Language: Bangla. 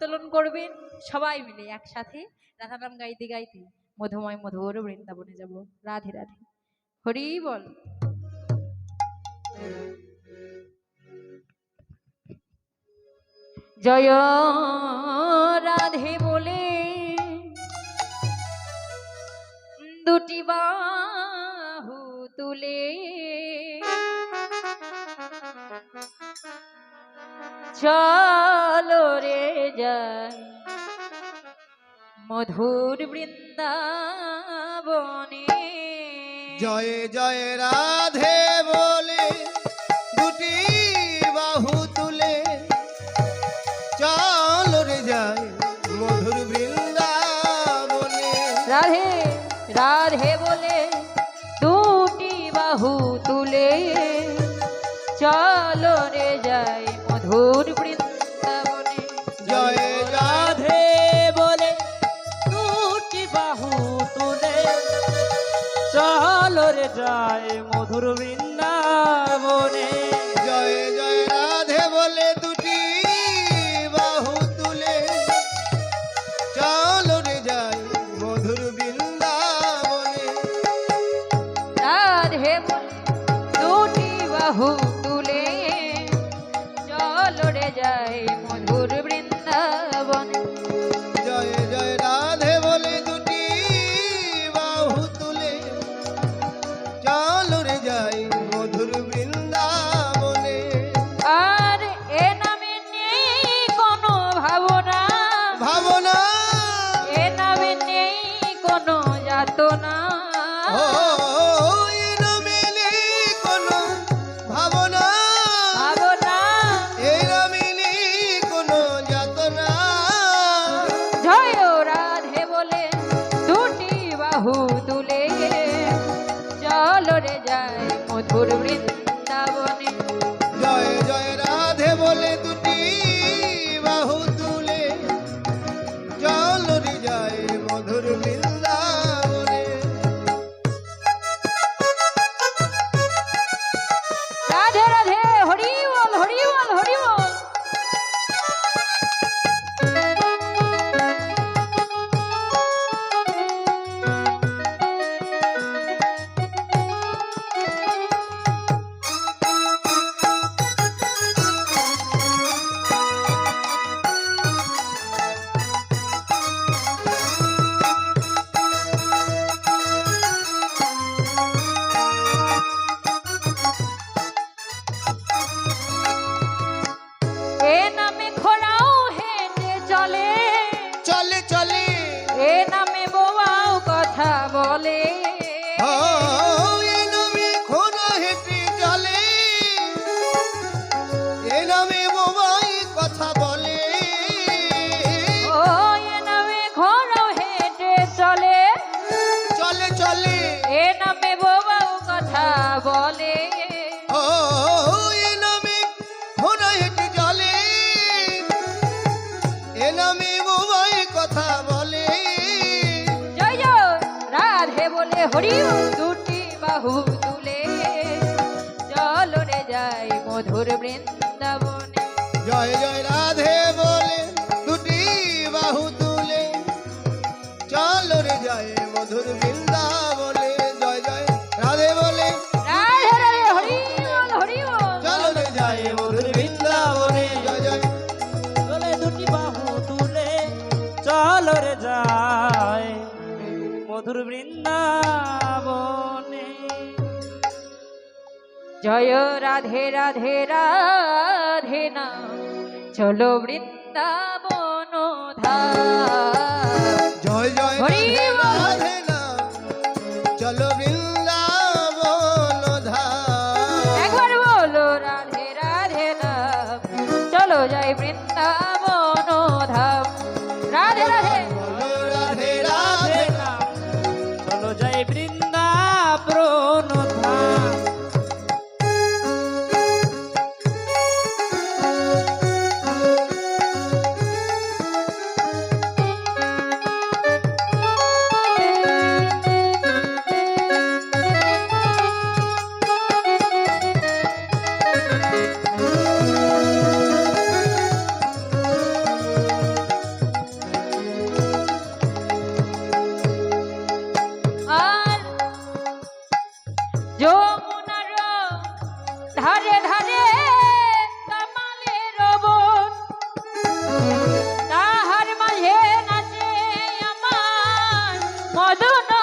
উত্তোলন করবেন। সবাই মিলে একসাথে রাধানাম গাইতে গাইতে মধুময় মধুর বৃন্দাবনে যাব। রাধে রাধে। হরি বল। জয় রাধে বলে দুটি বাহু তুলে। চলো রে যাই। মধুর বৃন্দাবনে। জয় জয় রাধে বলে দুটি বাহু তুলে। চল রে যায় মধুর বৃন্দাবনে। রাধে রাধে বলে জয় রাধে বলে দুটি বাহু তুলে। চলো রে যায় মধুর বৃন্দাবনে। জয় জয় রাধে বলে দুটি বাহু তুলে। চল রে যায় মধুর বৃন্দাবনে। রাধে বলে দুটি বাহু বলে ও এ নামে খোনা হেঁটে চলে এ নামে বোবাই কথা বলে। জয় জয় রাধে বলে হরি দুটি বাহু তুলে। জল রে যাই মধুর বৃন্দাবনে জয় রাধে রাধে রাধে না। চলো বৃন্দাবন ধা জয় জয় হরি রাধে যমুনার ধারে ধারে কামালের বন তাহার মাঝে নাচে আমার মদন